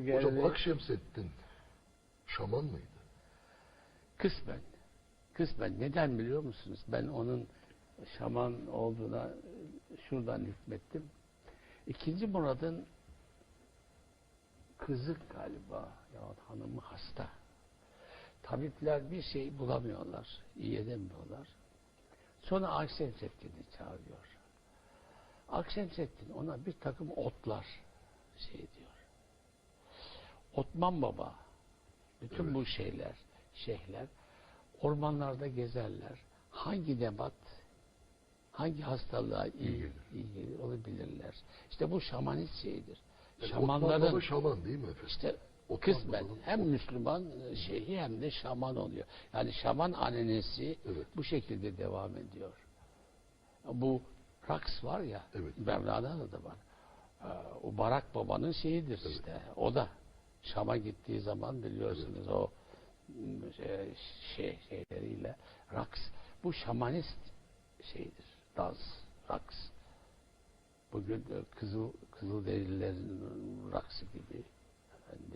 Hocam geldi. Akşemseddin şaman mıydı? Kısmen. Kısmen. Neden biliyor musunuz? Ben onun şaman olduğuna şuradan hükmettim. İkinci Murad'ın kızı galiba ya hanımı hasta. Tabipler bir şey bulamıyorlar. iyi edemiyorlar. Sonra Akşemseddin'i çağırıyor. Akşemseddin ona bir takım otlar şey diyor. Otman Baba bütün Evet. bu şeyler, şeyhler ormanlarda gezerler. Hangi nebat hangi hastalığa iyi, gelir. iyi gelir onu bilirler. İşte bu şamanist şeydir. Yani Şamanların Osman Baba şaman değil mi efendim? işte Osman kısmen Baba'nın- hem Müslüman şeyhi hem de şaman oluyor. Yani şaman anenesi Evet. bu şekilde devam ediyor. Bu raks var ya Evet. Mevlana'da da var. Ee, O Barak Baba'nın şeyidir Evet. işte. O da Şam'a gittiği zaman biliyorsunuz o şey, şey şeyleriyle raks. Bu şamanist şeydir. Dans, raks. Bugün e, kızıl kızıl derilerin raksı gibi efendim,